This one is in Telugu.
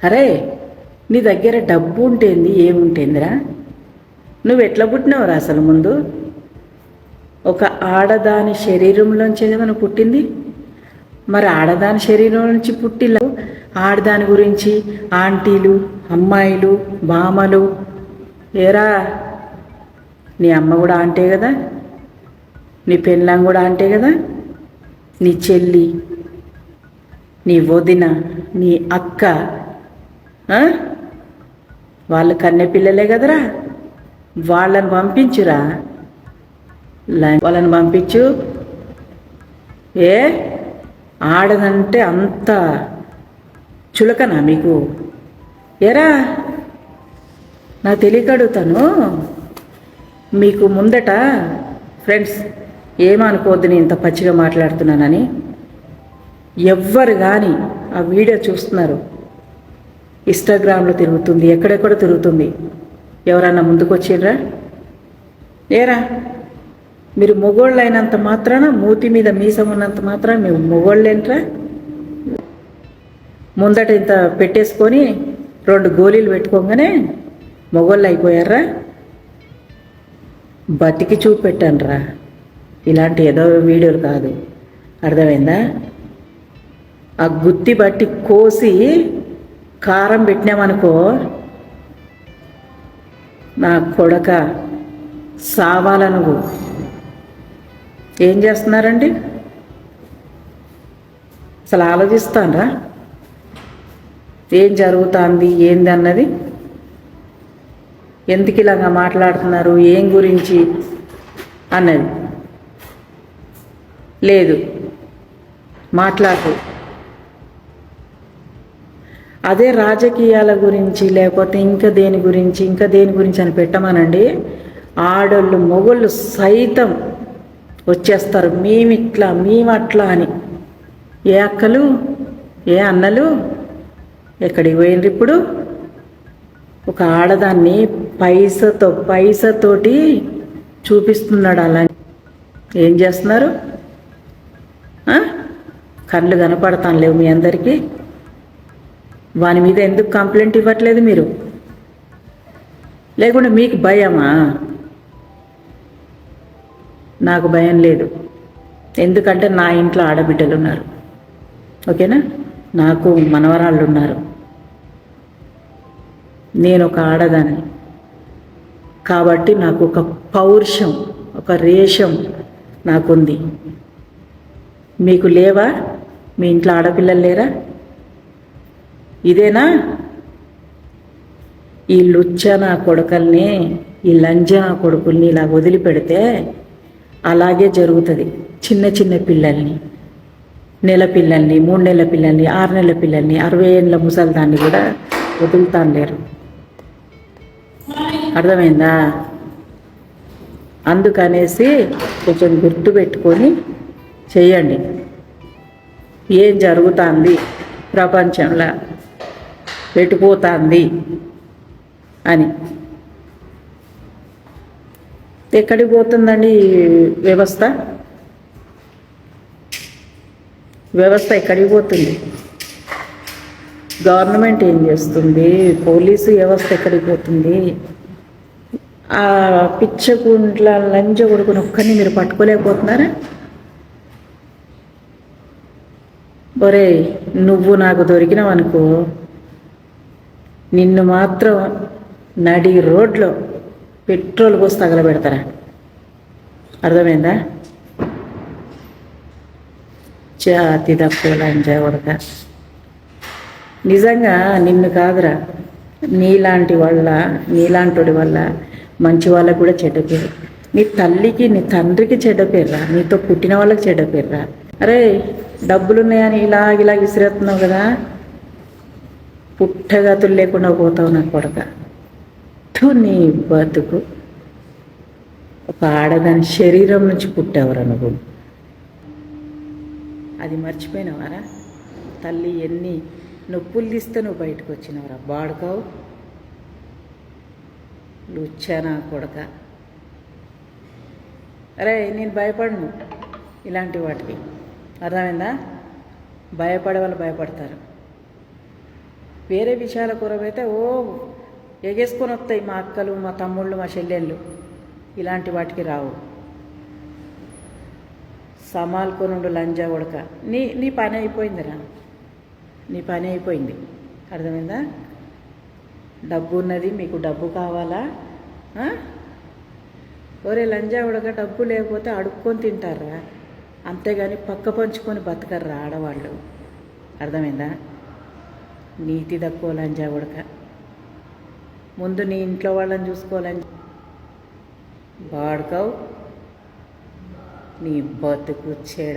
అరే నీ దగ్గర డబ్బు ఉంటేంది ఏముంటేందిరా? నువ్వు ఎట్లా పుట్టినవరా అసలు ముందు? ఒక ఆడదాని శరీరంలోంచే కదా నువ్వు పుట్టింది? మరి ఆడదాని శరీరం నుంచి పుట్టిల ఆడదాని గురించి ఆంటీలు అమ్మాయిలు బామలు ఏరా నీ అమ్మ కూడా ఆంటే కదా? నీ పెళ్ళాం కూడా ఆంటే కదా? నీ చెల్లి నీ వదిన నీ అక్క వాళ్ళు కన్నే పిల్లలే కదరా. వాళ్ళని పంపించురా. వాళ్ళని పంపించు. ఏ? ఆడదంటే అంత చులకనా మీకు? ఎరా? నా తెలియకడుగుతాను మీకు ముందట ఫ్రెండ్స్ ఏమనుకోవద్దు నేను ఇంత పచ్చిగా మాట్లాడుతున్నానని. ఎవ్వరు కానీ ఆ వీడియో చూస్తున్నారు. ఇన్స్టాగ్రామ్లో తిరుగుతుంది ఎక్కడెక్కడ తిరుగుతుంది. ఎవరన్నా ముందుకొచ్చిండ్రా ఏరా మీరు మొగోళ్ళు అయినంత మాత్రాన మూతి మీద మీసం ఉన్నంత మాత్రాన మేము మొగోళ్ళేంట్రా? ముందట ఇంత పెట్టేసుకొని రెండు గోళీలు పెట్టుకోగానే మొగోళ్ళు అయిపోయారా? బతికి చూపెట్టానురా. ఇలాంటి ఏదో వీడియోలు కాదు. అర్థమైందా? ఆ గుత్తి బట్టి కోసి కారం పెట్టినామనుకో నా కొడక సావాల నువ్వు ఏం చేస్తున్నారండి? అసలు ఆలోచిస్తానరా. ఏం జరుగుతుంది? ఏంది అన్నది? ఎందుకు ఇలాగా మాట్లాడుతున్నారు? ఏం గురించి అన్నది. లేదు. మాట్లాడు అదే రాజకీయాల గురించి లేకపోతే ఇంకా దేని గురించి ఇంకా దేని గురించి అని పెట్టమనండి. ఆడోళ్ళు మొగోళ్ళు సైతం వచ్చేస్తారు. మేమిట్లా మేమట్లా అని. ఏ అక్కలు ఏ అన్నలు ఎక్కడికి పోయినరు ఇప్పుడు? ఒక ఆడదాన్ని పైసతో పైసతోటి చూపిస్తున్నాడు అలా. ఏం చేస్తున్నారు? కళ్ళు కనపడతాను లేవు మీ అందరికీ. వాని మీద ఎందుకు కంప్లైంట్ ఇవ్వట్లేదు మీరు? లేకుంటే మీకు భయమా? నాకు భయం లేదు. ఎందుకంటే నా ఇంట్లో ఆడబిడ్డలు ఉన్నారు. ఓకేనా? నాకు మనవరాళ్ళు ఉన్నారు. నేను ఒక ఆడదాన్ని. కాబట్టి నాకు ఒక పౌరుషం ఒక రేషం నాకుంది. మీకు లేవా? మీ ఇంట్లో ఆడపిల్లలు లేరా? ఇదేనా? ఈ లుచ్చ నా కొడుకల్ని ఈ లంజ నా కొడుకుల్ని ఇలా వదిలిపెడితే అలాగే జరుగుతుంది. చిన్న చిన్న పిల్లల్ని నెల పిల్లల్ని మూడు నెలల పిల్లల్ని ఆరు నెలల పిల్లల్ని అరవై ఏళ్ళ ముసలిదాన్ని కూడా వదులుతాను లేరు. అర్థమైందా? అందుకనేసి కొంచెం గుర్తు పెట్టుకొని చేయండి ఏం జరుగుతుంది ప్రపంచంలో? పెట్టిపోతుంది అని. ఎక్కడికి పోతుందండి వ్యవస్థ? వ్యవస్థ ఎక్కడికి పోతుంది? గవర్నమెంట్ ఏం చేస్తుంది? పోలీసు వ్యవస్థ ఎక్కడికి పోతుంది? ఆ పిచ్చగుంట్ల లంజ కొడుకుని ఒక్కరిని మీరు పట్టుకోలేకపోతున్నారా? ఒరే నువ్వు నాకు దొరికినావు అనుకో నిన్ను మాత్రం నడి రోడ్లో పెట్రోల్ పోసి తగలబెడతారా? అర్థమైందా? జాతి తక్కువ కొడక నిజంగా నిన్ను కాదురా. నీలాంటి వల్ల నీలాంటి వల్ల మంచి వాళ్ళకు కూడా చెడ్డ పేరు. నీ తల్లికి నీ తండ్రికి చెడ్డ పేర్రా. నీతో పుట్టిన వాళ్ళకి చెడ్డ పేర్రా. అరే డబ్బులు ఉన్నాయని ఇలా ఇలా విసిరేస్తున్నావు కదా. పుట్టగతులు లేకుండా పోతావు నా కొడక. నీ బతుకు. ఒక ఆడదాని శరీరం నుంచి పుట్టావురా నువ్వు. అది మర్చిపోయినవారా? తల్లి ఎన్ని నొప్పులు తీస్తే నువ్వు బయటకు వచ్చినవరా? బాడుకావు. లుచ్చానా కొడక. అరే నేను భయపడను ఇలాంటి వాటికి. అర్థమైందా? భయపడే వాళ్ళు భయపడతారు. వేరే విషయాల కొరవైతే ఓ ఎగేసుకొని వస్తాయి మా అక్కలు మా తమ్ముళ్ళు మా చెల్లెళ్ళు. ఇలాంటి వాటికి రావు. సమాల్కొనుండు లంజా ఉడక. నీ నీ పని అయిపోయిందిరా. నీ పని అయిపోయింది. అర్థమైందా? డబ్బు ఉన్నది మీకు డబ్బు కావాలా? ఒరే లంజా ఉడక డబ్బు లేకపోతే అడుక్కొని తింటారా? అంతేగాని పక్క పంచుకొని బతకర్రా ఆడవాళ్ళు. అర్థమైందా? నీతి తక్కువ లంజా ఉడక ముందు నీ ఇంట్లో వాళ్ళని చూసుకోవాలని వాడుకోవు నీ బతుకు చెడ.